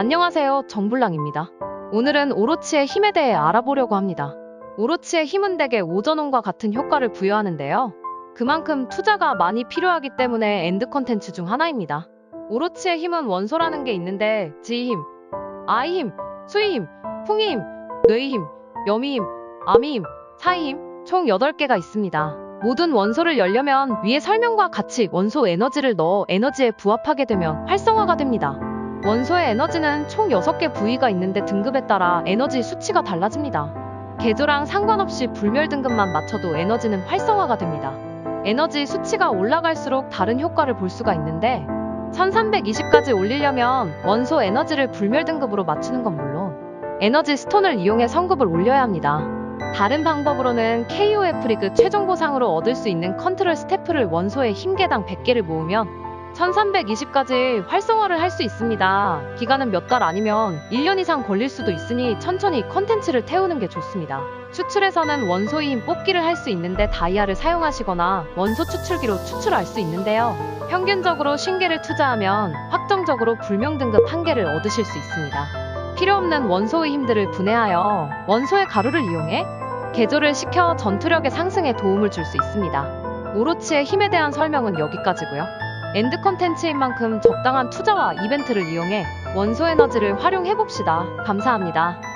안녕하세요. 정불랑입니다. 오늘은 오로치의 힘에 대해 알아보려고 합니다. 오로치의 힘은 대개 오전혼과 같은 효과를 부여하는데요. 그만큼 투자가 많이 필요하기 때문에 엔드 컨텐츠 중 하나입니다. 오로치의 힘은 원소라는 게 있는데 지휘 힘, 아이 힘, 수의 힘, 풍의 힘, 뇌의 힘, 염의 힘, 암의 힘, 사의 힘총 8개가 있습니다. 모든 원소를 열려면 위의 설명과 같이 원소 에너지를 넣어 에너지에 부합하게 되면 활성화가 됩니다. 원소의 에너지는 총 6개 부위가 있는데 등급에 따라 에너지 수치가 달라집니다. 개조랑 상관없이 불멸 등급만 맞춰도 에너지는 활성화가 됩니다. 에너지 수치가 올라갈수록 다른 효과를 볼 수가 있는데 1320까지 올리려면 원소 에너지를 불멸 등급으로 맞추는 건 물론 에너지 스톤을 이용해 성급을 올려야 합니다. 다른 방법으로는 KOF 리그 최종 보상으로 얻을 수 있는 컨트롤 스태프를 원소의 힘개당 100개를 모으면 1320까지 활성화를 할 수 있습니다. 기간은 몇 달 아니면 1년 이상 걸릴 수도 있으니 천천히 컨텐츠를 태우는 게 좋습니다. 추출에서는 원소의 힘 뽑기를 할 수 있는데 다이아를 사용하시거나 원소 추출기로 추출할 수 있는데요. 평균적으로 50개를 투자하면 확정적으로 불명 등급 1개를 얻으실 수 있습니다. 필요 없는 원소의 힘들을 분해하여 원소의 가루를 이용해 개조를 시켜 전투력의 상승에 도움을 줄 수 있습니다. 오로치의 힘에 대한 설명은 여기까지고요. 엔드 컨텐츠인 만큼 적당한 투자와 이벤트를 이용해 원소 에너지를 활용해 봅시다. 감사합니다.